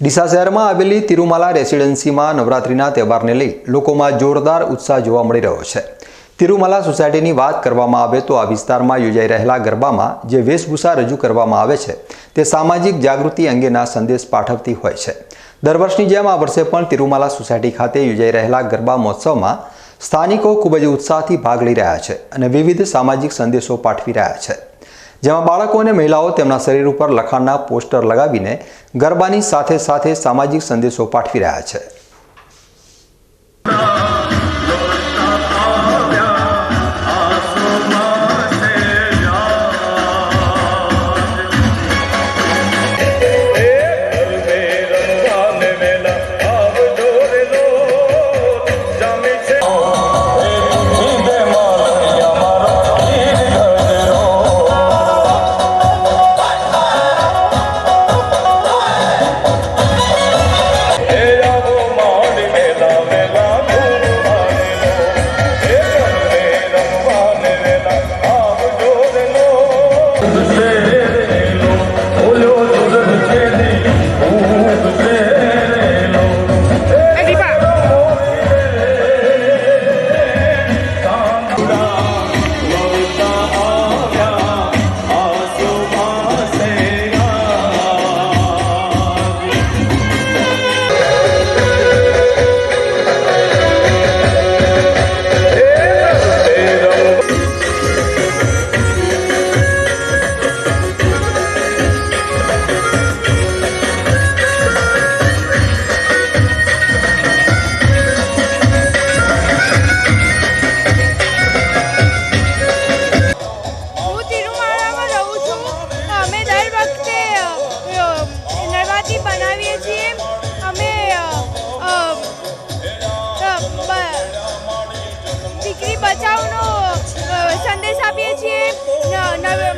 ડીસા શહેરમાં આવેલી તિરુમાલા રેસિડેન્સીમાં નવરાત્રિના તહેવારને લઈ લોકોમાં જોરદાર ઉત્સાહ જોવા મળી રહ્યો છે. તિરુમાલા સોસાયટીની વાત કરવામાં આવે તો આ વિસ્તારમાં યોજાઈ રહેલા ગરબામાં જે વેશભૂષા રજૂ કરવામાં આવે છે, તે સામાજિક જાગૃતિ અંગેના સંદેશ પાઠવતી હોય છે. દર વર્ષની જેમ આ વર્ષે પણ તિરુમાલા સોસાયટી ખાતે યોજાઈ રહેલા ગરબા મહોત્સવમાં સ્થાનિકો ખૂબ જ ઉત્સાહથી ભાગ લઈ રહ્યા છે અને વિવિધ સામાજિક સંદેશો પાઠવી રહ્યા છે. જેમાં બાળકો અને મહિલાઓ તેમના શરીર ઉપર લખાણના પોસ્ટર લગાવીને ગરબાની સાથે સાથે સામાજિક સંદેશો પાઠવી રહ્યા છે.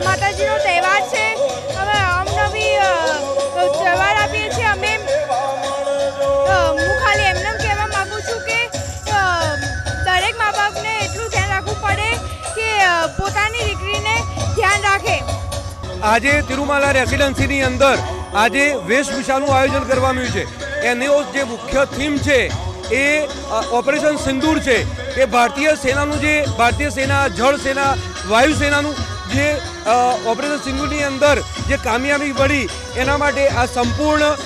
માતાજીનો તહેવાર છે. અમે અવનવી નવી તહેવાર આપીએ છીએ અમે હું ખાલી એમને એમ કહેવા માગું છું કે દરેક મા બાપને એટલું ધ્યાન રાખવું પડે કે પોતાની દીકરીને ધ્યાન રાખે. આજે તિરુમાલા રેસિડેન્સીની અંદર આજે વેશભૂષાનું આયોજન કરવામાં આવ્યું છે. એનો જે મુખ્ય થીમ છે એ ઓપરેશન સિંદૂર છે. એ ભારતીય સેનાનું જે, ભારતીય સેના, જળ સેના વાયુ સેનાનું જે ઓપરેશન સિંધુની અંદર જે કામયાબી મળી એના માટે આ સંપૂર્ણ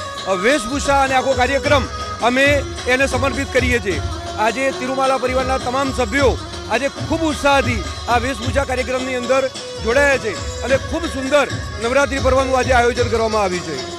વેશભૂષા અને આખો કાર્યક્રમ અમે એને સમર્પિત કરીએ છીએ. આજે તિરુમાલા પરિવારના તમામ સભ્યો આજે ખૂબ ઉત્સાહથી આ વેશભૂષા કાર્યક્રમની અંદર જોડાયા છે અને ખૂબ સુંદર નવરાત્રિ પર્વનું આજે આયોજન કરવામાં આવ્યું છે.